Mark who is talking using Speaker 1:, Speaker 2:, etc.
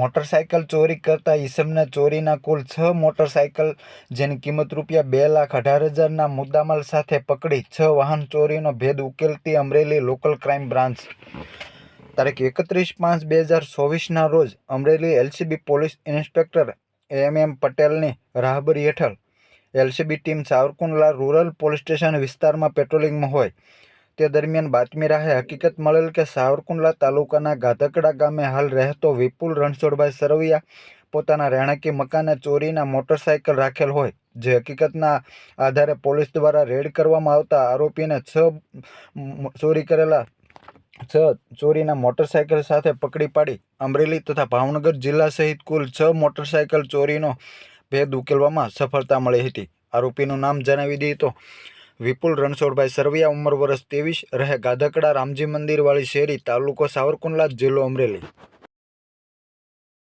Speaker 1: Motorcycle ચોરી કરતા ઈસમને ચોરીના કુલ છ મોટરસાયકલ, જેની કિંમત રૂપિયા બે લાખ અઢાર હજારના મુદ્દામાલ સાથે પકડી છ વાહન ચોરીનો ભેદ ઉકેલતી અમરેલી લોકલ ક્રાઇમ બ્રાન્ચ. તારીખ એકત્રીસ પાંચ બે હજાર ચોવીસના રોજ Amreli LCB police inspector M M પટેલની રાહબરી હેઠળ LCB team Savarkundla rural police station વિસ્તારમાં પેટ્રોલિંગમાં હોય તે દરમિયાન બાતમી રાહે હકીકત મળેલ કે સાવરકુંડલા તાલુકાના ગાધકડા ગામે હાલ રહેતો વિપુલ રણછોડભાઈ સરવૈયા પોતાના રહેણાંકી મકાને ચોરીના મોટરસાયકલ રાખેલ હોય, જે હકીકતના આધારે પોલીસ દ્વારા રેડ કરવામાં આવતા આરોપીને છ ચોરી કરેલા, છ ચોરીના મોટરસાયકલ સાથે પકડી પાડી અમરેલી તથા ભાવનગર જિલ્લા સહિત કુલ છ મોટરસાયકલ ચોરીનો ભેદ ઉકેલવામાં સફળતા મળી હતી. આરોપીનું નામ જણાવી દઈએ તો વિપુલ રણછોડભાઈ સરવૈયા ઉંમર વર્ષ ત્રેવીસ, રહે ગાધકડા રામજી મંદિરવાળી શેરી તાલુકો સાવરકુંડલા જિલ્લો અમરેલી.